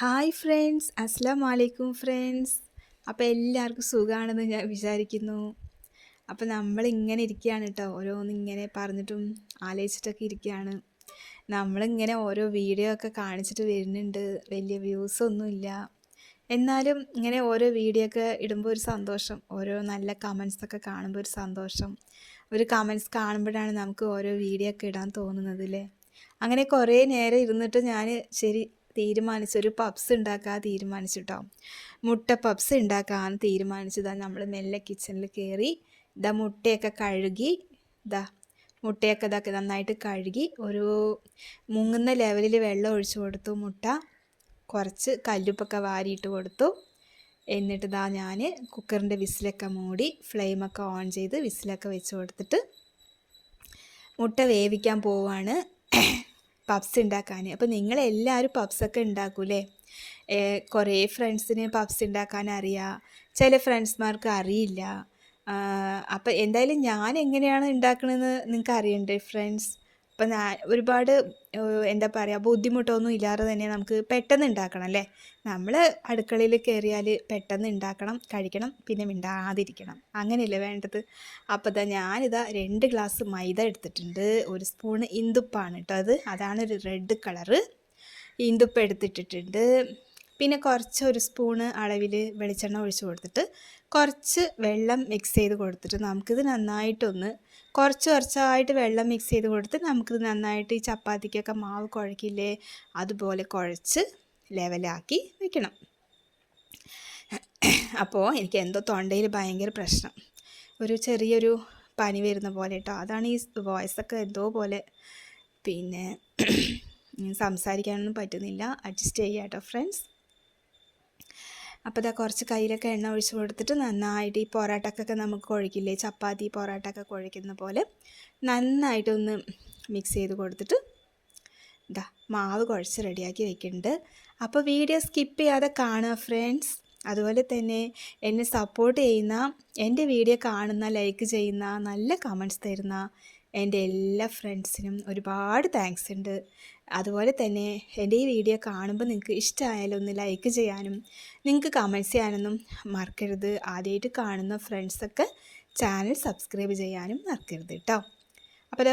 Hi friends അസ്സാം വലൈക്കും friends അപ്പോൾ എല്ലാവർക്കും സുഖമാണെന്ന് ഞാൻ വിചാരിക്കുന്നു. അപ്പോൾ നമ്മളിങ്ങനെ ഇരിക്കുകയാണ് കേട്ടോ ഓരോന്ന് ഇങ്ങനെ പറഞ്ഞിട്ടും ആലോചിച്ചിട്ടൊക്കെ ഇരിക്കുകയാണ്. നമ്മളിങ്ങനെ ഓരോ വീഡിയോ ഒക്കെ കാണിച്ചിട്ട് വരുന്നുണ്ട്. വലിയ വ്യൂസ് വ്യൂസൊന്നുമില്ല എന്നാലും ഇങ്ങനെ ഓരോ വീഡിയോ ഒക്കെ ഇടുമ്പോൾ ഒരു സന്തോഷം. ഓരോ നല്ല കമൻസ് ഒക്കെ കാണുമ്പോൾ ഒരു സന്തോഷം. ഒരു കമൻസ് കാണുമ്പോഴാണ് നമുക്ക് ഓരോ വീഡിയോ ഒക്കെ ഇടാൻ തോന്നുന്നത് അല്ലേ അങ്ങനെ കുറേ നേരം ഇരുന്നിട്ട് ഞാൻ ശരി തീരുമാനിച്ചു ഒരു പപ്സ് ഉണ്ടാക്കാൻ തീരുമാനിച്ചു കേട്ടോ മുട്ട പപ്സ് ഉണ്ടാക്കാൻ തീരുമാനിച്ചതാ നമ്മൾ മെല്ലെ കിച്ചണിൽ കയറി ഇതാ മുട്ടയൊക്കെ കഴുകി ഇതാ മുട്ടയൊക്കെ ഇതൊക്കെ നന്നായിട്ട് കഴുകി ഒരു മുങ്ങുന്ന ലെവലിൽ വെള്ളം ഒഴിച്ചു കൊടുത്തു മുട്ട. കുറച്ച് കല്ലുപ്പൊക്കെ വാരിയിട്ട് കൊടുത്തു. എന്നിട്ട് ഇതാ ഞാൻ കുക്കറിന്റെ വിസിലൊക്കെ മൂടി ഫ്ലെയിമൊക്കെ ഓൺ ചെയ്ത് വിസിലൊക്കെ വെച്ച് കൊടുത്തിട്ട് മുട്ട വേവിക്കാൻ പോവാണ്. പപ്സ് ഉണ്ടാക്കാൻ അപ്പോൾ നിങ്ങളെല്ലാവരും പപ്സൊക്കെ ഉണ്ടാക്കൂലേ കുറേ ഫ്രണ്ട്സിന് പബ്സ് ഉണ്ടാക്കാൻ അറിയാം. ചില ഫ്രണ്ട്സ്മാർക്ക് അറിയില്ല. അപ്പോൾ എന്തായാലും ഞാൻ എങ്ങനെയാണ് ഉണ്ടാക്കണമെന്ന് നിങ്ങൾക്ക് അറിയണ്ടേ ഫ്രണ്ട്സ് അപ്പം ഒരുപാട് എന്താ പറയുക ബുദ്ധിമുട്ടൊന്നും ഇല്ലാതെ തന്നെ നമുക്ക് പെട്ടെന്ന് ഉണ്ടാക്കണം അല്ലേ? നമ്മൾ അടുക്കളയിൽ കയറിയാൽ പെട്ടെന്ന് ഉണ്ടാക്കണം കഴിക്കണം പിന്നെ മിണ്ടാതിരിക്കണം. അങ്ങനെയല്ലേ വേണ്ടത്? അപ്പോൾ ഇതാ ഞാനിതാ രണ്ട് ഗ്ലാസ് മൈദ എടുത്തിട്ടുണ്ട്. ഒരു സ്പൂണ് ഇന്ദുപ്പാണ് കേട്ടോ അത്. അതാണ് ഒരു റെഡ് കളറ്. ഇന്ദുപ്പ് എടുത്തിട്ടിട്ടുണ്ട്. പിന്നെ കുറച്ച് ഒരു സ്പൂണ് അളവിൽ വെളിച്ചെണ്ണ ഒഴിച്ച് കൊടുത്തിട്ട് കുറച്ച് വെള്ളം മിക്സ് ചെയ്ത് കൊടുത്തിട്ട് നമുക്കിത് നന്നായിട്ടൊന്ന് കുറച്ച് കുറച്ചായിട്ട് വെള്ളം മിക്സ് ചെയ്ത് കൊടുത്ത് നമുക്കിത് നന്നായിട്ട് ഈ ചപ്പാത്തിക്കൊക്കെ മാവ് കുഴക്കില്ലേ അതുപോലെ കുഴച്ച് ലെവലാക്കി വെക്കണം. അപ്പോൾ എനിക്ക് എന്തോ തൊണ്ടയിൽ ഭയങ്കര പ്രശ്നം. ഒരു ചെറിയൊരു പനി വരുന്ന പോലെ കേട്ടോ അതാണ് ഈ വോയിസൊക്കെ എന്തോ പോലെ. പിന്നെ സംസാരിക്കാനൊന്നും പറ്റുന്നില്ല. അഡ്ജസ്റ്റ് ചെയ്യാം കേട്ടോ ഫ്രണ്ട്സ് അപ്പോൾ ഇതാ കുറച്ച് കയ്യിലൊക്കെ എണ്ണ ഒഴിച്ച് കൊടുത്തിട്ട് നന്നായിട്ട് ഈ പൊറാട്ടക്കൊക്കെ നമുക്ക് കുഴക്കില്ലേ? ചപ്പാത്തി പൊറാട്ടൊക്കെ കുഴക്കുന്ന പോലെ നന്നായിട്ടൊന്ന് മിക്സ് ചെയ്ത് കൊടുത്തിട്ട് ഇതാ മാവ് കുഴച്ച് റെഡിയാക്കി വെക്കുന്നുണ്ട് അപ്പോൾ വീഡിയോ സ്കിപ്പ് ചെയ്യാതെ കാണുക ഫ്രണ്ട്സ്. അതുപോലെ തന്നെ എന്നെ സപ്പോർട്ട് ചെയ്യുന്ന എന്റെ വീഡിയോ കാണുന്ന ലൈക്ക് ചെയ്യുന്ന നല്ല കമൻസ് തരുന്ന എന്റെ എല്ലാ ഫ്രണ്ട്സിനും ഒരുപാട് താങ്ക്സ് ഉണ്ട്. അതുപോലെ തന്നെ എന്റെ ഈ വീഡിയോ കാണുമ്പോൾ നിങ്ങൾക്ക് ഇഷ്ടമായാലും ഒന്ന് ലൈക്ക് ചെയ്യാനും നിങ്ങൾക്ക് കമന്റ്സ് ചെയ്യാനൊന്നും മറക്കരുത്. ആദ്യമായിട്ട് കാണുന്ന ഫ്രണ്ട്സൊക്കെ ചാനൽ സബ്സ്ക്രൈബ് ചെയ്യാനും മറക്കരുത് കേട്ടോ അപ്പോൾ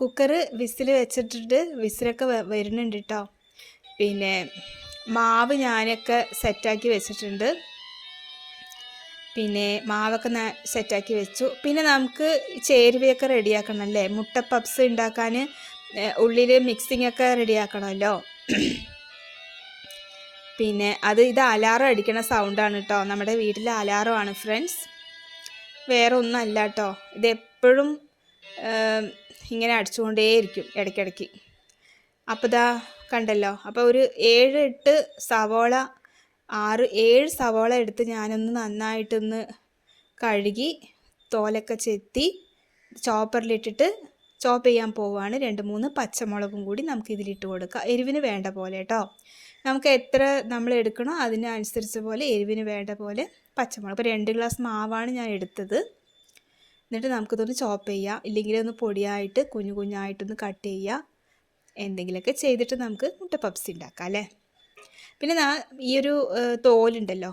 കുക്കർ വിസിൽ വെച്ചിട്ടിട്ട് വിസിലൊക്കെ വരുന്നുണ്ട് കേട്ടോ പിന്നെ മാവ് ഞാനൊക്കെ സെറ്റാക്കി വെച്ചിട്ടുണ്ട്. പിന്നെ മാവൊക്കെ സെറ്റാക്കി വെച്ചു. പിന്നെ നമുക്ക് ചേരുവയൊക്കെ റെഡിയാക്കണം അല്ലേ മുട്ട പപ്സ് ഉണ്ടാക്കാൻ ഉള്ളിൽ മിക്സിംഗ് ഒക്കെ റെഡിയാക്കണമല്ലോ പിന്നെ അത് ഇത് അലാറം അടിക്കണ സൗണ്ടാണ് കേട്ടോ നമ്മുടെ വീട്ടിലെ അലാറമാണ് ഫ്രണ്ട്സ് വേറെ ഒന്നും അല്ല കേട്ടോ ഇതെപ്പോഴും ഇങ്ങനെ അടിച്ചുകൊണ്ടേയിരിക്കും ഇടയ്ക്കിടയ്ക്ക്. അപ്പോൾ ഇതാ കണ്ടല്ലോ. അപ്പോൾ ഒരു ഏഴ് എട്ട് സവോള ആറ് ഏഴ് സവോള എടുത്ത് ഞാനൊന്ന് നന്നായിട്ടൊന്ന് കഴുകി തോലൊക്കെ ചെത്തി ചോപ്പറിലിട്ടിട്ട് ചോപ്പ് ചെയ്യാൻ പോവുകയാണ് രണ്ട് മൂന്ന് പച്ചമുളകും കൂടി നമുക്ക് ഇതിലിട്ട് കൊടുക്കാം. എരിവിന് വേണ്ട പോലെ കേട്ടോ നമുക്ക് എത്ര നമ്മൾ എടുക്കണോ അതിനനുസരിച്ച് പോലെ എരിവിന് വേണ്ട പോലെ പച്ചമുളക്. ഇപ്പോൾ രണ്ട് ഗ്ലാസ് മാവാണ് ഞാൻ എടുത്തത്. എന്നിട്ട് നമുക്കിതൊന്ന് ചോപ്പ് ചെയ്യാം. ഇല്ലെങ്കിൽ ഒന്ന് പൊടിയായിട്ട് കുഞ്ഞു കുഞ്ഞായിട്ടൊന്ന് കട്ട് ചെയ്യുക എന്തെങ്കിലുമൊക്കെ ചെയ്തിട്ട് നമുക്ക് മുട്ട പപ്സ് ഉണ്ടാക്കാം അല്ലേ? പിന്നെ ഈ ഒരു തോലുണ്ടല്ലോ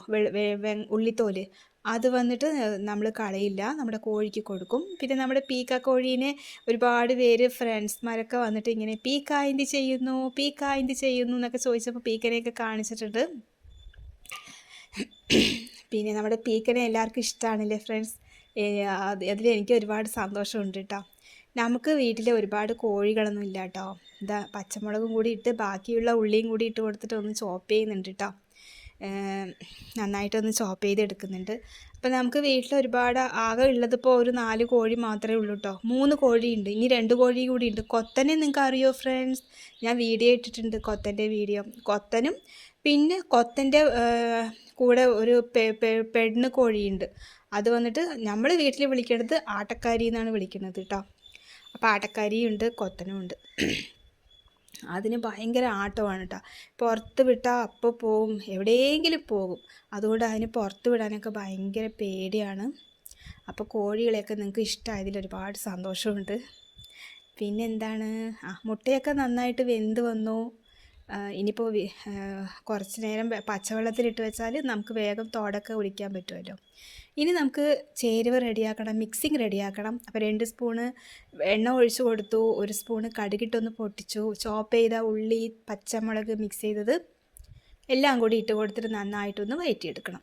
ഉള്ളിത്തോൽ. അത് വന്നിട്ട് നമ്മൾ കളയില്ല. നമ്മുടെ കോഴിക്ക് കൊടുക്കും. പിന്നെ നമ്മുടെ പീക്ക കോഴീനെ ഒരുപാട് പേര് ഫ്രണ്ട്സ്മാരൊക്കെ വന്നിട്ട് ഇങ്ങനെ പീക്ക ചെയ്യുന്നു? പീക്ക ചെയ്യുന്നു? എന്നൊക്കെ ചോദിച്ചപ്പോൾ പീക്കനെയൊക്കെ കാണിച്ചിട്ടുണ്ട്. പിന്നെ നമ്മുടെ പീക്കനെ എല്ലാവർക്കും ഇഷ്ടമാണല്ലേ ഫ്രണ്ട്സ്? അതിൽ എനിക്ക് ഒരുപാട് സന്തോഷമുണ്ട് കേട്ടോ നമുക്ക് വീട്ടിൽ ഒരുപാട് കോഴികളൊന്നും ഇല്ല കേട്ടോ എന്താ പച്ചമുളകും കൂടി ഇട്ട് ബാക്കിയുള്ള ഉള്ളിയും കൂടി ഇട്ട് കൊടുത്തിട്ട് ഒന്ന് ചോപ്പ് ചെയ്യുന്നുണ്ട് കേട്ടോ നന്നായിട്ടൊന്ന് ചോപ്പ് ചെയ്തെടുക്കുന്നുണ്ട്. അപ്പം നമുക്ക് വീട്ടിൽ ഒരുപാട് ആകെ ഉള്ളതിപ്പോൾ ഒരു നാല് കോഴി മാത്രമേ ഉള്ളൂ കേട്ടോ മൂന്ന് കോഴിയുണ്ട് ഇനി രണ്ട് കോഴി കൂടി ഉണ്ട്. കൊത്തനെ നിങ്ങൾക്ക് അറിയോ ഫ്രണ്ട്സ് ഞാൻ വീഡിയോ ഇട്ടിട്ടുണ്ട് കൊത്തന്റെ വീഡിയോ കൊത്തനും പിന്നെ കൊത്തന്റെ കൂടെ ഒരു പെണ്ണ് കോഴിയുണ്ട്. അത് വന്നിട്ട് നമ്മൾ വീട്ടിൽ വിളിക്കുന്നത് ആട്ടക്കാരി എന്നാണ് വിളിക്കുന്നത് കേട്ടോ അപ്പോൾ ആട്ടക്കാരിയുണ്ട് കൊത്തനും ഉണ്ട് അതിന് ഭയങ്കര ആട്ടമാണ് കേട്ടോ പുറത്ത് വിട്ടാൽ അപ്പോൾ പോവും എവിടെയെങ്കിലും പോകും. അതുകൊണ്ട് അതിന് പുറത്ത് വിടാനൊക്കെ ഭയങ്കര പേടിയാണ്. അപ്പോൾ കോഴികളെയൊക്കെ നിങ്ങൾക്ക് ഇഷ്ടമായതിൽ ഒരുപാട് സന്തോഷമുണ്ട്. പിന്നെന്താണ്? ആ മുട്ടയൊക്കെ നന്നായിട്ട് വെന്ത് വന്നു. ഇനിയിപ്പോൾ കുറച്ച് നേരം പച്ചവെള്ളത്തിലിട്ട് വെച്ചാൽ നമുക്ക് വേഗം തോടൊക്കെ ഒഴിക്കാൻ പറ്റുമല്ലോ ഇനി നമുക്ക് ചേരുവ റെഡിയാക്കണം മിക്സിങ് റെഡിയാക്കണം. അപ്പോൾ രണ്ട് സ്പൂണ് എണ്ണ ഒഴിച്ച് കൊടുത്തു ഒരു സ്പൂണ് കടുകിട്ടൊന്ന് പൊട്ടിച്ചു ചോപ്പ് ചെയ്ത ഉള്ളി പച്ചമുളക് മിക്സ് ചെയ്തത് എല്ലാം കൂടി ഇട്ട് കൊടുത്തിട്ട് നന്നായിട്ടൊന്ന് വയറ്റിയെടുക്കണം.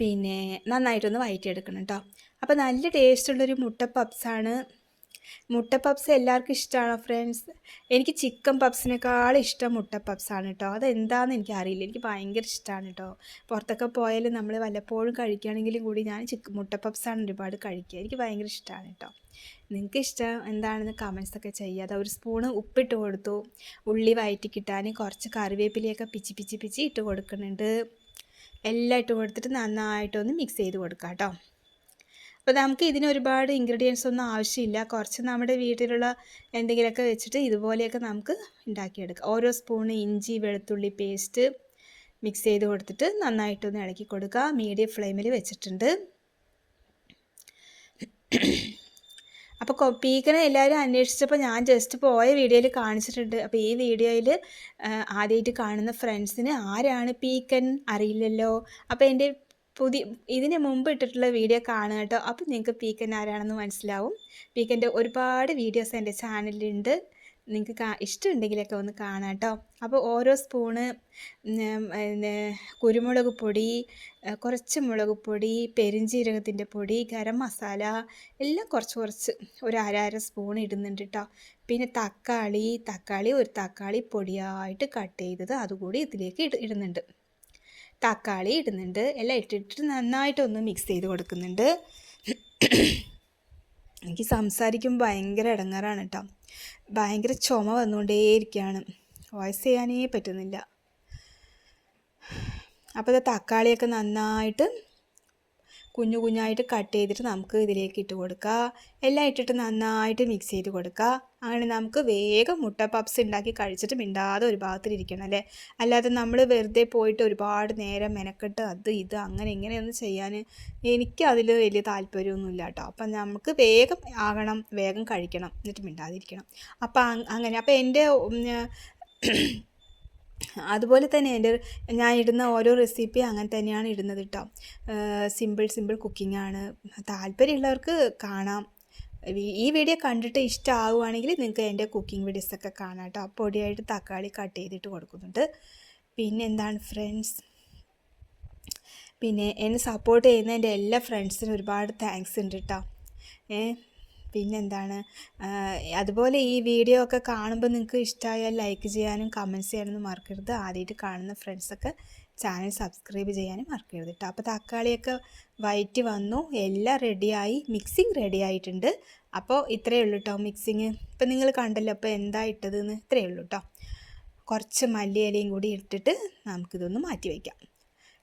പിന്നെ നന്നായിട്ടൊന്ന് വയറ്റിയെടുക്കണം കേട്ടോ അപ്പോൾ നല്ല ടേസ്റ്റുള്ളൊരു മുട്ട പപ്സാണ് മുട്ട പപ്സ് എല്ലാവർക്കും ഇഷ്ടമാണോ ഫ്രണ്ട്സ് എനിക്ക് ചിക്കൻ പപ്സിനേക്കാൾ ഇഷ്ടം മുട്ട പപ്സാണ് കേട്ടോ അതെന്താണെന്ന് എനിക്ക് അറിയില്ല എനിക്ക് ഭയങ്കര ഇഷ്ടമാണ് കേട്ടോ പുറത്തൊക്കെ പോയാലും നമ്മൾ വല്ലപ്പോഴും കഴിക്കുകയാണെങ്കിലും കൂടി ഞാൻ ചിക്കൻ മുട്ട പപ്സാണ് ഒരുപാട് കഴിക്കുക. എനിക്ക് ഭയങ്കര ഇഷ്ടമാണ് കേട്ടോ നിങ്ങൾക്ക് ഇഷ്ടം എന്താണെന്ന് കമൻസൊക്കെ ചെയ്യാതെ ഒരു സ്പൂണ് ഉപ്പിട്ട് കൊടുത്തു. ഉള്ളി വയറ്റി കിട്ടാൻ കുറച്ച് കറിവേപ്പിലയൊക്കെ പിച്ചി പിച്ചി പിച്ചി ഇട്ട് കൊടുക്കുന്നുണ്ട്. എല്ലാം ഇട്ട് കൊടുത്തിട്ട് നന്നായിട്ടൊന്ന് മിക്സ് ചെയ്ത് കൊടുക്കാം കേട്ടോ അപ്പോൾ നമുക്ക് ഇതിന് ഒരുപാട് ഇൻഗ്രീഡിയൻസ് ഒന്നും ആവശ്യമില്ല. കുറച്ച് നമ്മുടെ വീട്ടിലുള്ള എന്തെങ്കിലുമൊക്കെ വെച്ചിട്ട് ഇതുപോലെയൊക്കെ നമുക്ക് ഉണ്ടാക്കിയെടുക്കാം. ഓരോ സ്പൂണ് ഇഞ്ചി വെളുത്തുള്ളി പേസ്റ്റ് മിക്സ് ചെയ്ത് കൊടുത്തിട്ട് നന്നായിട്ടൊന്ന് ഇളക്കി കൊടുക്കുക. മീഡിയം ഫ്ലെയിമിൽ വെച്ചിട്ടുണ്ട്. അപ്പോൾ പീക്കനെ എല്ലാവരും അന്വേഷിച്ചപ്പോൾ ഞാൻ ജസ്റ്റ് പോയ വീഡിയോയിൽ കാണിച്ചിട്ടുണ്ട്. അപ്പോൾ ഈ വീഡിയോയിൽ ആദ്യമായിട്ട് കാണുന്ന ഫ്രണ്ട്സിന് ആരാണ് പീക്കൻ അറിയില്ലല്ലോ? അപ്പോൾ എന്റെ പുതിയ ഇതിന് മുമ്പ് ഇട്ടിട്ടുള്ള വീഡിയോ കാണുക കേട്ടോ. അപ്പോൾ നിങ്ങൾക്ക് പീക്കൻ ആരാണെന്ന് മനസ്സിലാവും. പീക്കന്റെ ഒരുപാട് വീഡിയോസ് എന്റെ ചാനലിലുണ്ട്. നിങ്ങൾക്ക് കാ ഇഷ്ടമുണ്ടെങ്കിലൊക്കെ ഒന്ന് കാണാം കേട്ടോ. അപ്പോൾ ഓരോ സ്പൂണ് കുരുമുളക് പൊടി കുറച്ച് മുളക് പൊടി പെരിഞ്ജീരകത്തിന്റെ പൊടി ഗരം മസാല എല്ലാം കുറച്ച് കുറച്ച് ഒരു അര സ്പൂൺ ഇടുന്നുണ്ട് കേട്ടോ. പിന്നെ തക്കാളി തക്കാളി ഒരു തക്കാളി പൊടിയായിട്ട് കട്ട് ചെയ്തത് അതുകൂടി ഇതിലേക്ക് ഇട ഇടുന്നുണ്ട്. തക്കാളി ഇടുന്നുണ്ട്. എല്ലാം ഇട്ടിട്ട് നന്നായിട്ടൊന്ന് മിക്സ് ചെയ്ത് കൊടുക്കുന്നുണ്ട്. എനിക്ക് സംസാരിക്കുമ്പോൾ ഭയങ്കര ഇടങ്ങാറാണ് കേട്ടോ ഭയങ്കര ചുമ വന്നുകൊണ്ടേയിരിക്കുകയാണ്. വോയിസ് ചെയ്യാനേ പറ്റുന്നില്ല. അപ്പോൾ തക്കാളിയൊക്കെ നന്നായിട്ട് കുഞ്ഞു കുഞ്ഞായിട്ട് കട്ട് ചെയ്തിട്ട് നമുക്ക് ഇതിലേക്ക് ഇട്ട് കൊടുക്കുക എല്ലാം ഇട്ടിട്ട് നന്നായിട്ട് മിക്സ് ചെയ്ത് കൊടുക്കുക അങ്ങനെ നമുക്ക് വേഗം മുട്ട പപ്സ് ഉണ്ടാക്കി കഴിച്ചിട്ട് മിണ്ടാതെ ഒരു ഭാഗത്തിലിരിക്കണം അല്ലേ? അല്ലാതെ നമ്മൾ വെറുതെ പോയിട്ട് ഒരുപാട് നേരം മെനക്കെട്ട് അത് ഇത് അങ്ങനെ ഇങ്ങനെയൊന്നും ചെയ്യാൻ എനിക്ക് അതിൽ വലിയ താല്പര്യമൊന്നുമില്ല കേട്ടോ. അപ്പം നമുക്ക് വേഗം ആകണം വേഗം കഴിക്കണം എന്നിട്ട് മിണ്ടാതിരിക്കണം. അപ്പം അങ്ങനെ. അപ്പം എന്റെ അതുപോലെ തന്നെ എന്റെ ഞാൻ ഇടുന്ന ഓരോ റെസിപ്പി അങ്ങനെ തന്നെയാണ് ഇടുന്നത് കേട്ടോ സിമ്പിൾ സിമ്പിൾ കുക്കിംഗ് ആണ്. താല്പര്യമുള്ളവർക്ക് കാണാം. ഈ- വീഡിയോ കണ്ടിട്ട് ഇഷ്ടമാവുകയാണെങ്കിൽ നിങ്ങൾക്ക് എന്റെ കുക്കിംഗ് വീഡിയോസൊക്കെ കാണാം കേട്ടോ പൊടിയായിട്ട് തക്കാളി കട്ട് ചെയ്തിട്ട് കൊടുക്കുന്നുണ്ട്. പിന്നെ എന്താണ് ഫ്രണ്ട്സ് പിന്നെ എന്നെ സപ്പോർട്ട് ചെയ്യുന്ന എന്റെ എല്ലാ ഫ്രണ്ട്സിനും ഒരുപാട് താങ്ക്സ് ഉണ്ട് കേട്ടോ ഏ പിന്നെന്താണ്? അതുപോലെ ഈ വീഡിയോ ഒക്കെ കാണുമ്പോൾ നിങ്ങൾക്ക് ഇഷ്ടമായാൽ ലൈക്ക് ചെയ്യാനും കമന്റ്സ് ചെയ്യാനൊന്നും മറക്കരുത്. ആദ്യമായിട്ട് കാണുന്ന ഫ്രണ്ട്സൊക്കെ ചാനൽ സബ്സ്ക്രൈബ് ചെയ്യാനും മറക്കരുത് കേട്ടോ അപ്പോൾ തക്കാളിയൊക്കെ വയറ്റി വന്നു. എല്ലാം റെഡിയായി മിക്സിങ് റെഡി ആയിട്ടുണ്ട്. അപ്പോൾ ഇത്രയേ ഉള്ളൂ കേട്ടോ മിക്സിങ് ഇപ്പം നിങ്ങൾ കണ്ടല്ലോ അപ്പോൾ എന്താ ഇട്ടതെന്ന്? ഇത്രയേ ഉള്ളൂ കേട്ടോ കുറച്ച് മല്ലിയിലയും കൂടി ഇട്ടിട്ട് നമുക്കിതൊന്ന് മാറ്റി വയ്ക്കാം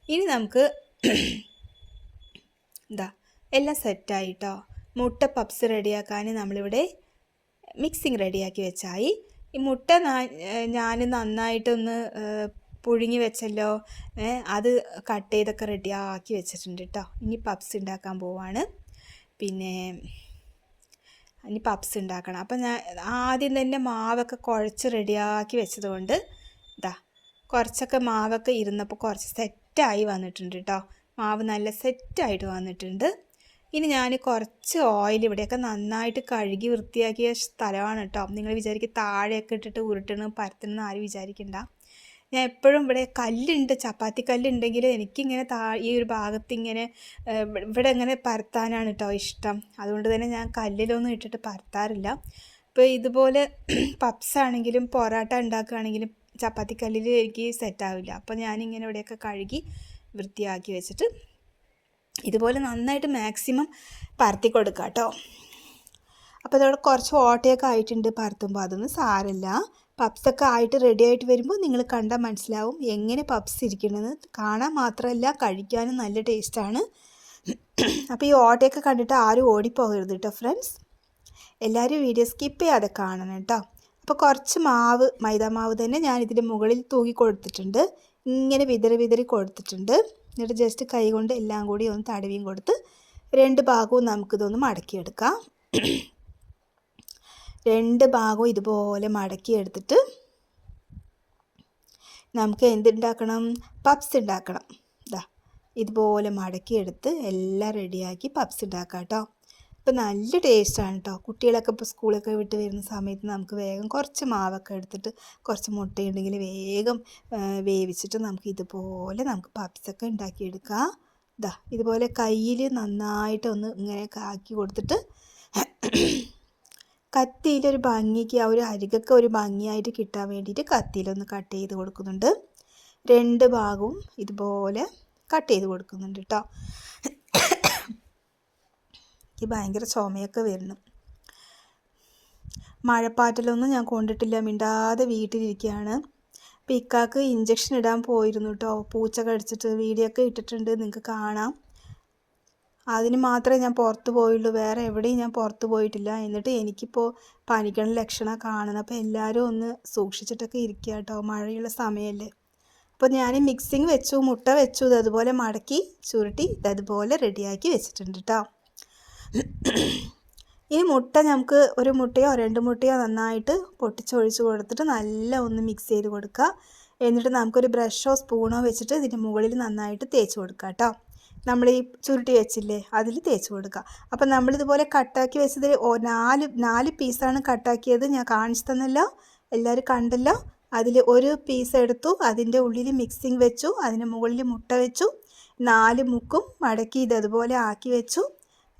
ഇനി നമുക്ക് എന്താ? എല്ലാം സെറ്റായിട്ടോ മുട്ട പപ്സ് റെഡിയാക്കാൻ നമ്മളിവിടെ മിക്സിങ് റെഡിയാക്കി വെച്ചായി. ഈ മുട്ട ഞാൻ നന്നായിട്ടൊന്ന് പുഴുങ്ങി വെച്ചല്ലോ. അത് കട്ട് ചെയ്തൊക്കെ റെഡിയാക്കി വെച്ചിട്ടുണ്ട് കേട്ടോ ഇനി പപ്സ് ഉണ്ടാക്കാൻ പോവാണ്. പിന്നെ ഇനി പപ്സ് ഉണ്ടാക്കണം. അപ്പം ഞാൻ ആദ്യം തന്നെ മാവൊക്കെ കുഴച്ച് റെഡിയാക്കി വെച്ചതുകൊണ്ട് ഇതാ കുറച്ചൊക്കെ മാവൊക്കെ ഇരുന്നപ്പോൾ കുറച്ച് സെറ്റായി വന്നിട്ടുണ്ട് കേട്ടോ മാവ് നല്ല സെറ്റായിട്ട് വന്നിട്ടുണ്ട്. ഇനി ഞാൻ കുറച്ച് ഓയിൽ ഇവിടെയൊക്കെ നന്നായിട്ട് കഴുകി വൃത്തിയാക്കിയ സ്ഥലമാണ് കേട്ടോ നിങ്ങൾ വിചാരിക്കും താഴെയൊക്കെ ഇട്ടിട്ട് ഉരുട്ടണം പരത്തണം ആരും വിചാരിക്കണ്ട. ഞാൻ എപ്പോഴും ഇവിടെ കല്ലുണ്ട് ചപ്പാത്തി കല്ലുണ്ടെങ്കിൽ എനിക്കിങ്ങനെ താ ഈ ഒരു ഭാഗത്ത് ഇങ്ങനെ ഇവിടെ ഇങ്ങനെ പരത്താനാണ് കേട്ടോ ഇഷ്ടം. അതുകൊണ്ട് തന്നെ ഞാൻ കല്ലിലൊന്നും ഇട്ടിട്ട് പരത്താറില്ല. ഇപ്പോൾ ഇതുപോലെ പപ്സ് ആണെങ്കിലും പൊറോട്ട ഉണ്ടാക്കുകയാണെങ്കിലും ചപ്പാത്തി കല്ലിൽ എനിക്ക് സെറ്റാവില്ല അപ്പോൾ ഞാനിങ്ങനെ ഇവിടെയൊക്കെ കഴുകി വൃത്തിയാക്കി വെച്ചിട്ട് ഇതുപോലെ നന്നായിട്ട് മാക്സിമം പരത്തി കൊടുക്കുക കേട്ടോ അപ്പോൾ അതോടെ കുറച്ച് ഓട്ടയൊക്കെ ആയിട്ടുണ്ട് പരത്തുമ്പോൾ അതൊന്നും സാരമില്ല പപ്സൊക്കെ ആയിട്ട് റെഡി ആയിട്ട് വരുമ്പോൾ നിങ്ങൾ കണ്ടാൽ മനസ്സിലാവും എങ്ങനെ പപ്സ് ഇരിക്കണമെന്ന് കാണാൻ മാത്രമല്ല കഴിക്കാനും നല്ല ടേസ്റ്റാണ് അപ്പോൾ ഈ ഓട്ടയൊക്കെ കണ്ടിട്ട് ആരും ഓടിപ്പോകരുത് കേട്ടോ ഫ്രണ്ട്സ് എല്ലാവരും വീഡിയോ സ്കിപ്പ് ചെയ്യാതെ കാണണം കേട്ടോ അപ്പോൾ കുറച്ച് മാവ് മൈദ മാവ് തന്നെ ഞാൻ ഇതിന്റെ മുകളിൽ തൂക്കി കൊടുത്തിട്ടുണ്ട്. ഇങ്ങനെ വിതറി വിതറി കൊടുത്തിട്ടുണ്ട്. എന്നിട്ട് ജസ്റ്റ് കൈ കൊണ്ട് എല്ലാം കൂടി ഒന്ന് തടവിയും കൊടുത്ത് രണ്ട് ഭാഗവും നമുക്കിതൊന്ന് മടക്കിയെടുക്കാം. രണ്ട് ഭാഗവും ഇതുപോലെ മടക്കിയെടുത്തിട്ട് നമുക്ക് എന്തുണ്ടാക്കണം? പപ്സ് ഉണ്ടാക്കണം. ഇതാ ഇതുപോലെ മടക്കിയെടുത്ത് എല്ലാം റെഡിയാക്കി പപ്സ് ഉണ്ടാക്കാം കേട്ടോ ഇപ്പം നല്ല ടേസ്റ്റാണ് കേട്ടോ കുട്ടികളൊക്കെ ഇപ്പോൾ സ്കൂളൊക്കെ വിട്ട് വരുന്ന സമയത്ത് നമുക്ക് വേഗം കുറച്ച് മാവൊക്കെ എടുത്തിട്ട് കുറച്ച് മുട്ടയുണ്ടെങ്കിൽ വേഗം വേവിച്ചിട്ട് നമുക്ക് ഇതുപോലെ നമുക്ക് പപ്സൊക്കെ ഉണ്ടാക്കിയെടുക്കാം. ഇതാ ഇതുപോലെ കയ്യിൽ നന്നായിട്ടൊന്ന് ഇങ്ങനെ ആക്കി കൊടുത്തിട്ട് കത്തിയിലൊരു ഭംഗിക്ക് ആ ഒരു അരികൊക്കെ ഒരു ഭംഗിയായിട്ട് കിട്ടാൻ വേണ്ടിയിട്ട് കത്തിയിലൊന്ന് കട്ട് ചെയ്ത് കൊടുക്കുന്നുണ്ട്. രണ്ട് ഭാഗവും ഇതുപോലെ കട്ട് ചെയ്ത് കൊടുക്കുന്നുണ്ട് കേട്ടോ എനിക്ക് ഭയങ്കര ചുമയൊക്കെ വരുന്നു. മഴപ്പാറ്റലൊന്നും ഞാൻ കൊണ്ടിട്ടില്ല. മിണ്ടാതെ വീട്ടിലിരിക്കുകയാണ്. അപ്പോൾ ഇക്കാക്ക് ഇഞ്ചക്ഷൻ ഇടാൻ പോയിരുന്നു കേട്ടോ. പൂച്ച കടിച്ചിട്ട് വീഡിയോ ഒക്കെ ഇട്ടിട്ടുണ്ട്. നിങ്ങൾക്ക് കാണാം. അതിന് മാത്രമേ ഞാൻ പുറത്ത് പോയുള്ളൂ. വേറെ എവിടെയും ഞാൻ പുറത്ത് പോയിട്ടില്ല. എന്നിട്ട് എനിക്കിപ്പോൾ പനിക്കണ ലക്ഷണം കാണുന്നത്. അപ്പോൾ എല്ലാവരും ഒന്ന് സൂക്ഷിച്ചിട്ടൊക്കെ ഇരിക്കുക കേട്ടോ. മഴയുള്ള സമയമല്ലേ അപ്പോൾ ഞാൻ മിക്സിങ് വെച്ചു. മുട്ട വെച്ചു. അതുപോലെ മടക്കി ചുരുട്ടി ഇതതുപോലെ റെഡിയാക്കി വെച്ചിട്ടുണ്ട് കേട്ടോ. ഈ മുട്ട നമുക്ക് ഒരു മുട്ടയോ രണ്ട് മുട്ടയോ നന്നായിട്ട് പൊട്ടിച്ചൊഴിച്ച് കൊടുത്തിട്ട് നല്ല ഒന്ന് മിക്സ് ചെയ്ത് കൊടുക്കുക എന്നിട്ട് നമുക്കൊരു ബ്രഷോ സ്പൂണോ വെച്ചിട്ട് ഇതിന്റെ മുകളിൽ നന്നായിട്ട് തേച്ച് കൊടുക്കുക കേട്ടോ നമ്മൾ ഈ ചുരുട്ടി വെച്ചില്ലേ അതിൽ തേച്ച് കൊടുക്കുക അപ്പം നമ്മളിതുപോലെ കട്ടാക്കി വെച്ചതിൽ നാല് നാല് പീസാണ് കട്ടാക്കിയത്. ഞാൻ കാണിച്ചു തന്നല്ലോ. എല്ലാവരും കണ്ടല്ലോ. അതിൽ ഒരു പീസ് എടുത്തു. അതിന്റെ ഉള്ളിൽ മിക്സിങ് വെച്ചു. അതിന് മുകളിൽ മുട്ട വെച്ചു. നാല് മുക്കും മടക്കി അതുപോലെ ആക്കി വെച്ചു.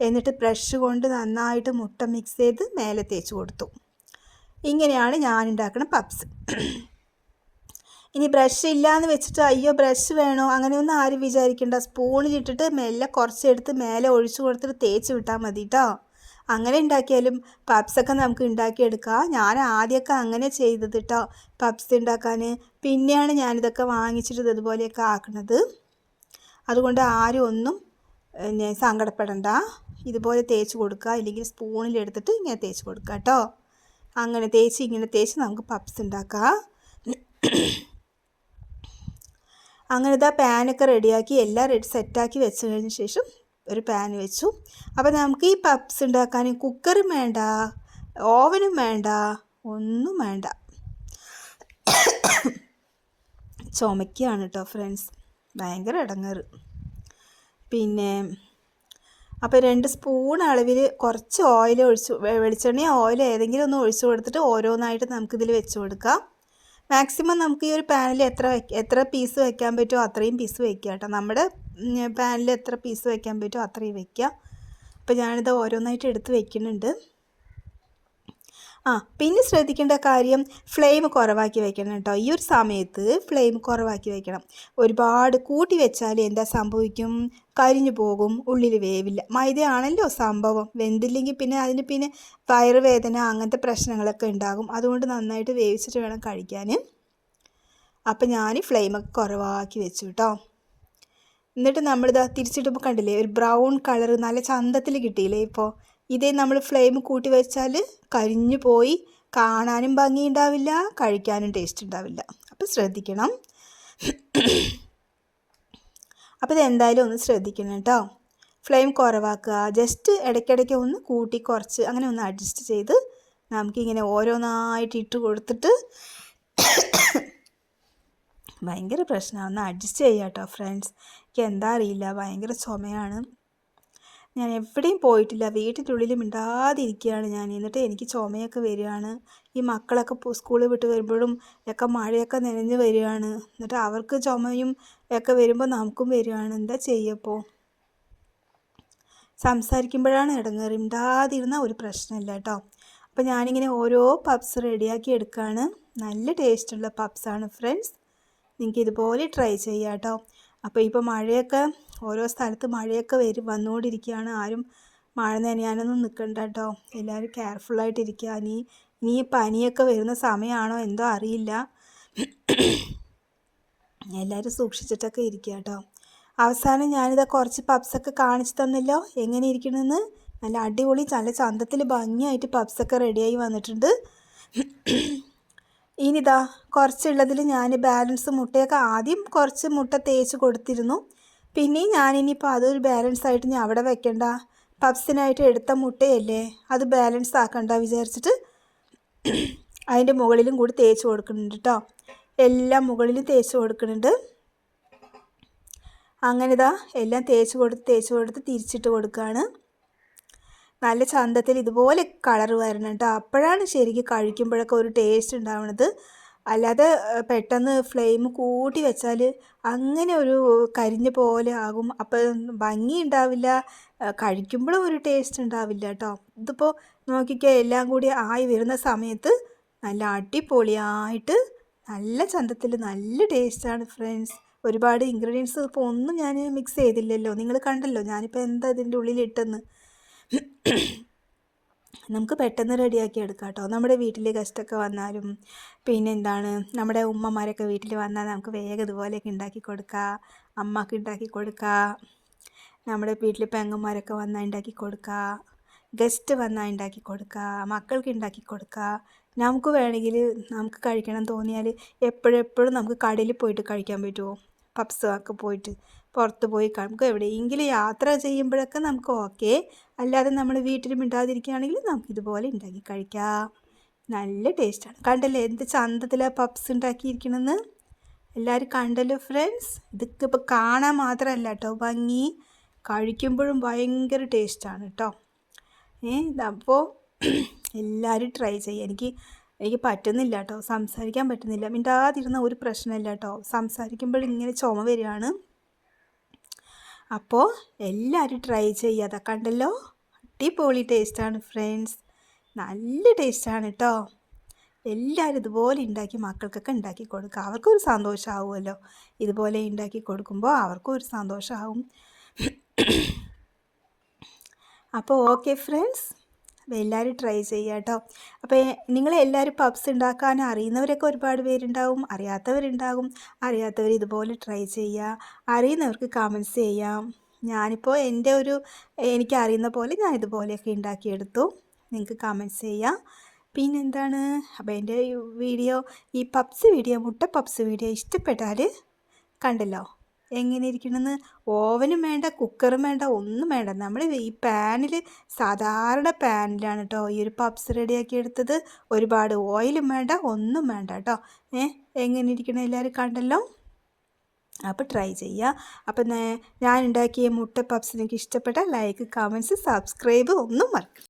എന്നിട്ട് ബ്രഷ് കൊണ്ട് നന്നായിട്ട് മുട്ട മിക്സ് ചെയ്ത് മേലെ തേച്ച് കൊടുത്തു. ഇങ്ങനെയാണ് ഞാൻ ഉണ്ടാക്കുന്ന പപ്സ് ഇനി ബ്രഷ് ഇല്ലയെന്ന് വെച്ചിട്ട് അയ്യോ ബ്രഷ് വേണോ? അങ്ങനെയൊന്നും ആരും വിചാരിക്കണ്ട. സ്പൂണിലിട്ടിട്ട് മെല്ലെ കുറച്ചെടുത്ത് മേലെ ഒഴിച്ചു കൊടുത്തിട്ട് തേച്ച് വിട്ടാൽ മതി കേട്ടോ അങ്ങനെ ഉണ്ടാക്കിയാലും പപ്സൊക്കെ നമുക്ക് ഉണ്ടാക്കിയെടുക്കാം. ഞാൻ ആദ്യമൊക്കെ അങ്ങനെ ചെയ്തത് കേട്ടോ പപ്സ് ഉണ്ടാക്കാൻ പിന്നെയാണ് ഞാനിതൊക്കെ വാങ്ങിച്ചിട്ട് ഇതുപോലെയൊക്കെ ആക്കുന്നത് അതുകൊണ്ട് ആരും ഒന്നും സങ്കടപ്പെടണ്ട. ഇതുപോലെ തേച്ച് കൊടുക്കുക. ഇല്ലെങ്കിൽ സ്പൂണിലെടുത്തിട്ട് ഇങ്ങനെ തേച്ച് കൊടുക്കുക കേട്ടോ. അങ്ങനെ തേച്ച് ഇങ്ങനെ തേച്ച് നമുക്ക് പപ്സ് ഉണ്ടാക്കാം. അങ്ങനെ ഇതാ പാനൊക്കെ റെഡിയാക്കി എല്ലാം റെഡി സെറ്റാക്കി വെച്ച് കഴിഞ്ഞ ശേഷം ഒരു പാൻ വെച്ചു. അപ്പോൾ നമുക്ക് ഈ പപ്സ് ഉണ്ടാക്കാൻ കുക്കറും വേണ്ട ഓവനും വേണ്ട ഒന്നും വേണ്ട. ചുമക്കുകയാണ് കേട്ടോ ഫ്രണ്ട്സ് ഭയങ്കര ഇടങ്ങേറ്. പിന്നെ അപ്പോൾ രണ്ട് സ്പൂൺ അളവിൽ കുറച്ച് ഓയിൽ ഒഴിച്ച് വെളിച്ചെണ്ണ ഓയിൽ ഏതെങ്കിലും ഒന്ന് ഒഴിച്ചു കൊടുത്തിട്ട് ഓരോന്നായിട്ട് നമുക്കിതിൽ വെച്ച് കൊടുക്കാം. മാക്സിമം നമുക്ക് ഈ ഒരു പാനിൽ എത്ര എത്ര പീസ് വെക്കാൻ പറ്റുമോ അത്രയും പീസ് വെക്കുക കേട്ടോ. നമ്മുടെ പാനിൽ എത്ര പീസ് വെക്കാൻ പറ്റുമോ അത്രയും വെക്കുക. അപ്പോൾ ഞാനിത് ഓരോന്നായിട്ട് എടുത്ത് വെക്കുന്നുണ്ട്. ആ പിന്നെ ശ്രദ്ധിക്കേണ്ട കാര്യം ഫ്ലെയിം കുറവാക്കി വെക്കണം കേട്ടോ ഈ ഒരു സമയത്ത് ഫ്ലെയിം കുറവാക്കി വെക്കണം. ഒരുപാട് കൂട്ടി വെച്ചാൽ എന്താ സംഭവിക്കും? കരിഞ്ഞു പോകും ഉള്ളിൽ വേവില്ല. മൈദയാണല്ലോ സംഭവം. വെന്തില്ലെങ്കിൽ പിന്നെ അതിന് പിന്നെ വയറുവേദന അങ്ങനത്തെ പ്രശ്നങ്ങളൊക്കെ ഉണ്ടാകും. അതുകൊണ്ട് നന്നായിട്ട് വേവിച്ചിട്ട് വേണം കഴിക്കാൻ അപ്പം ഞാൻ ഫ്ലെയിമൊക്കെ കുറവാക്കി വെച്ചു കേട്ടോ എന്നിട്ട് നമ്മളിതാ തിരിച്ചിട്ടുമ്പോൾ കണ്ടില്ലേ? ഒരു ബ്രൗൺ കളർ നല്ല ചന്തത്തിൽ കിട്ടിയില്ലേ ഇപ്പോൾ ഇതേ നമ്മൾ ഫ്ലെയിം കൂട്ടി വെച്ചാൽ കരിഞ്ഞു പോയി. കാണാനും ഭംഗി ഉണ്ടാവില്ല കഴിക്കാനും ടേസ്റ്റ് ഉണ്ടാവില്ല. അപ്പോൾ ശ്രദ്ധിക്കണം. അപ്പോൾ ഇതെന്തായാലും ഒന്ന് ശ്രദ്ധിക്കണം കേട്ടോ. ഫ്ലെയിം കുറവാക്കുക. ജസ്റ്റ് ഇടയ്ക്കിടയ്ക്ക് ഒന്ന് കൂട്ടി കുറച്ച് അങ്ങനെ ഒന്ന് അഡ്ജസ്റ്റ് ചെയ്ത് നമുക്കിങ്ങനെ ഓരോന്നായിട്ട് ഇട്ട് കൊടുത്തിട്ട് ഭയങ്കര പ്രശ്നമാണ്. ഒന്ന് അഡ്ജസ്റ്റ് ചെയ്യാം കേട്ടോ ഫ്രണ്ട്സ് എനിക്ക് എന്താ അറിയില്ല. ഭയങ്കര ചുമയാണ്. ഞാൻ എവിടെയും പോയിട്ടില്ല. വീട്ടിനുള്ളിൽ മിണ്ടാതിരിക്കുകയാണ് ഞാൻ. എന്നിട്ട് എനിക്ക് ചുമയൊക്കെ വരികയാണ്. ഈ മക്കളൊക്കെ സ്കൂളിൽ വിട്ട് വരുമ്പോഴും ഒക്കെ മഴയൊക്കെ നനഞ്ഞ് വരികയാണ്. എന്നിട്ട് അവർക്ക് ചുമയും ഒക്കെ വരുമ്പോൾ നമുക്കും വരികയാണ്. എന്താ ചെയ്യപ്പോൾ സംസാരിക്കുമ്പോഴാണ് ഇടങ്ങേറി. മിണ്ടാതിരുന്ന ഒരു പ്രശ്നമില്ല കേട്ടോ. അപ്പോൾ ഞാനിങ്ങനെ ഓരോ പപ്സ് റെഡിയാക്കി എടുക്കുകയാണ് നല്ല ടേസ്റ്റുള്ള പപ്സാണ് ഫ്രണ്ട്സ് നിങ്ങൾക്ക് ഇതുപോലെ ട്രൈ ചെയ്യാം കേട്ടോ. അപ്പോൾ ഇപ്പോൾ മഴയൊക്കെ ഓരോ സ്ഥലത്ത് മഴയൊക്കെ വരും വന്നുകൊണ്ടിരിക്കുകയാണ് ആരും മഴ നനയാനൊന്നും നിൽക്കണ്ട കേട്ടോ എല്ലാവരും കെയർഫുള്ളായിട്ടിരിക്കുക ഇനി ഇനി പനിയൊക്കെ വരുന്ന സമയമാണോ എന്തോ അറിയില്ല. എല്ലാവരും സൂക്ഷിച്ചിട്ടൊക്കെ ഇരിക്കുക കേട്ടോ അവസാനം ഞാനിതാ കുറച്ച് പപ്സൊക്കെ കാണിച്ചു തന്നല്ലോ. എങ്ങനെ ഇരിക്കണമെന്ന് നല്ല അടിപൊളി നല്ല ചന്തത്തിൽ ഭംഗിയായിട്ട് പപ്സൊക്കെ റെഡിയായി വന്നിട്ടുണ്ട്. ഇനിതാ കുറച്ചുള്ളതിൽ ഞാൻ ബാലൻസ് മുട്ടയൊക്കെ ആദ്യം കുറച്ച് മുട്ട തേച്ച് കൊടുത്തിരുന്നു. പിന്നെയും ഞാനിനിയിപ്പോൾ അതൊരു ബാലൻസ് ആയിട്ട് ഞാൻ അവിടെ വെക്കണ്ട. പപ്സിനായിട്ട് എടുത്ത മുട്ടയല്ലേ അത് ബാലൻസ് ആക്കണ്ട വിചാരിച്ചിട്ട് അതിന്റെ മുകളിലും കൂടി തേച്ച് കൊടുക്കുന്നുണ്ട് കേട്ടോ എല്ലാം മുകളിലും തേച്ച് കൊടുക്കുന്നുണ്ട്. അങ്ങനെ ഇതാ എല്ലാം തേച്ച് കൊടുത്ത് തേച്ച് കൊടുത്ത് തിരിച്ചിട്ട് കൊടുക്കുകയാണ് നല്ല ചന്തത്തിൽ ഇതുപോലെ കളർ വരണം കേട്ടോ. അപ്പോഴാണ് ശരിക്കും കഴിക്കുമ്പോഴൊക്കെ ഒരു ടേസ്റ്റ് ഉണ്ടാവുന്നത് അല്ലാതെ പെട്ടെന്ന് ഫ്ലെയിം കൂട്ടി വെച്ചാൽ അങ്ങനെ ഒരു കരിഞ്ഞ പോലെ ആകും. അപ്പം ഭംഗി ഉണ്ടാവില്ല. കഴിക്കുമ്പോഴും ഒരു ടേസ്റ്റ് ഉണ്ടാവില്ല കേട്ടോ. ഇതിപ്പോൾ നോക്കിക്കോ എല്ലാം കൂടി ആയി വരുന്ന സമയത്ത് നല്ല അടിപൊളിയായിട്ട് നല്ല ചന്തത്തിൽ നല്ല ടേസ്റ്റാണ് ഫ്രണ്ട്സ് ഒരുപാട് ഇൻഗ്രീഡിയൻസ് ഇപ്പോൾ ഒന്നും ഞാൻ മിക്സ് ചെയ്തില്ലല്ലോ. നിങ്ങൾ കണ്ടല്ലോ ഞാനിപ്പോൾ എന്താ ഇതിന്റെ ഉള്ളിലിട്ടെന്ന്. നമുക്ക് പെട്ടെന്ന് റെഡിയാക്കി എടുക്കാം കേട്ടോ നമ്മുടെ വീട്ടിൽ ഗസ്റ്റൊക്കെ വന്നാലും പിന്നെ എന്താണ് നമ്മുടെ ഉമ്മമാരൊക്കെ വീട്ടിൽ വന്നാൽ നമുക്ക് വേഗം ഇതുപോലെയൊക്കെ ഉണ്ടാക്കി കൊടുക്കുക അമ്മയ്ക്ക് ഉണ്ടാക്കി കൊടുക്കുക നമ്മുടെ വീട്ടിൽ പെങ്ങന്മാരൊക്കെ വന്നാൽ ഉണ്ടാക്കി കൊടുക്കുക ഗസ്റ്റ് വന്നാൽ ഉണ്ടാക്കി കൊടുക്കുക മക്കൾക്ക് ഉണ്ടാക്കി കൊടുക്കുക നമുക്ക് വേണമെങ്കിൽ നമുക്ക് കഴിക്കണം തോന്നിയാൽ എപ്പോഴെപ്പോഴും നമുക്ക് കടയിൽ പോയിട്ട് കഴിക്കാൻ പറ്റുമോ? പപ്സ് ഒക്കെ പോയിട്ട്. പുറത്ത് പോയി നമുക്ക് എവിടെയെങ്കിലും യാത്ര ചെയ്യുമ്പോഴൊക്കെ നമുക്ക് ഓക്കെ. അല്ലാതെ നമ്മൾ വീട്ടിൽ മിണ്ടാതിരിക്കുകയാണെങ്കിൽ നമുക്ക് ഇതുപോലെ ഉണ്ടാക്കി കഴിക്കാം. നല്ല ടേസ്റ്റാണ് കണ്ടല്ലേ എന്ത് ചന്തത്തിലാണ് പപ്സ് ഉണ്ടാക്കിയിരിക്കണമെന്ന് എല്ലാവരും കണ്ടല്ലോ ഫ്രണ്ട്സ് ഇതൊക്കെ ഇപ്പോൾ കാണാൻ മാത്രമല്ല കേട്ടോ ഭംഗി. കഴിക്കുമ്പോഴും ഭയങ്കര ടേസ്റ്റാണ് കേട്ടോ. ഏ അപ്പോൾ എല്ലാവരും ട്രൈ ചെയ്യുക എനിക്ക് എനിക്ക് പറ്റുന്നില്ല കേട്ടോ. സംസാരിക്കാൻ പറ്റുന്നില്ല. മിണ്ടാതിരുന്ന ഒരു പ്രശ്നമില്ല കേട്ടോ. സംസാരിക്കുമ്പോൾ ഇങ്ങനെ ചുമ വരികയാണ്. അപ്പോൾ എല്ലാവരും ട്രൈ ചെയ്യാതെ കണ്ടല്ലോ? അടിപൊളി ടേസ്റ്റാണ് ഫ്രണ്ട്സ് നല്ല ടേസ്റ്റാണ് കേട്ടോ എല്ലാവരും ഇതുപോലെ ഉണ്ടാക്കി മക്കൾക്കൊക്കെ ഉണ്ടാക്കി കൊടുക്കുക. അവർക്കൊരു സന്തോഷമാവുമല്ലോ ഇതുപോലെ ഉണ്ടാക്കി കൊടുക്കുമ്പോൾ അവർക്കും ഒരു സന്തോഷമാവും അപ്പോൾ ഓക്കെ ഫ്രണ്ട്സ് അപ്പോൾ എല്ലാവരും ട്രൈ ചെയ്യുക കേട്ടോ അപ്പോൾ നിങ്ങളെല്ലാവരും പബ്സ് ഉണ്ടാക്കാൻ അറിയുന്നവരൊക്കെ ഒരുപാട് പേരുണ്ടാവും അറിയാത്തവരുണ്ടാകും. അറിയാത്തവർ ഇതുപോലെ ട്രൈ ചെയ്യുക. അറിയുന്നവർക്ക് കമൻസ് ചെയ്യാം. ഞാനിപ്പോൾ എന്റെ ഒരു എനിക്ക് അറിയുന്ന പോലെ ഞാൻ ഇതുപോലെയൊക്കെ ഉണ്ടാക്കിയെടുത്തു. നിങ്ങൾക്ക് കമൻസ് ചെയ്യാം. പിന്നെന്താണ്? അപ്പോൾ എന്റെ വീഡിയോ ഈ പപ്സ് വീഡിയോ മുട്ട പപ്സ് വീഡിയോ ഇഷ്ടപ്പെട്ടാൽ കണ്ടല്ലോ. എങ്ങനെ ഇരിക്കണമെന്ന് ഓവനും വേണ്ട കുക്കറും വേണ്ട ഒന്നും വേണ്ട. നമ്മൾ ഈ പാനിൽ സാധാരണ പാനിലാണ് കേട്ടോ ഈ ഒരു പപ്സ് റെഡിയാക്കി എടുത്തത്. ഒരുപാട് ഓയിലും വേണ്ട ഒന്നും വേണ്ട കേട്ടോ ഏ എങ്ങനെ ഇരിക്കണം എല്ലാവരും കണ്ടല്ലോ? അപ്പോൾ ട്രൈ ചെയ്യുക അപ്പം ഞാൻ ഉണ്ടാക്കിയ മുട്ട പപ്സ് നിങ്ങൾക്ക് ഇഷ്ടപ്പെട്ട ലൈക്ക് കമൻസ് സബ്സ്ക്രൈബ് ഒന്നും മറക്കും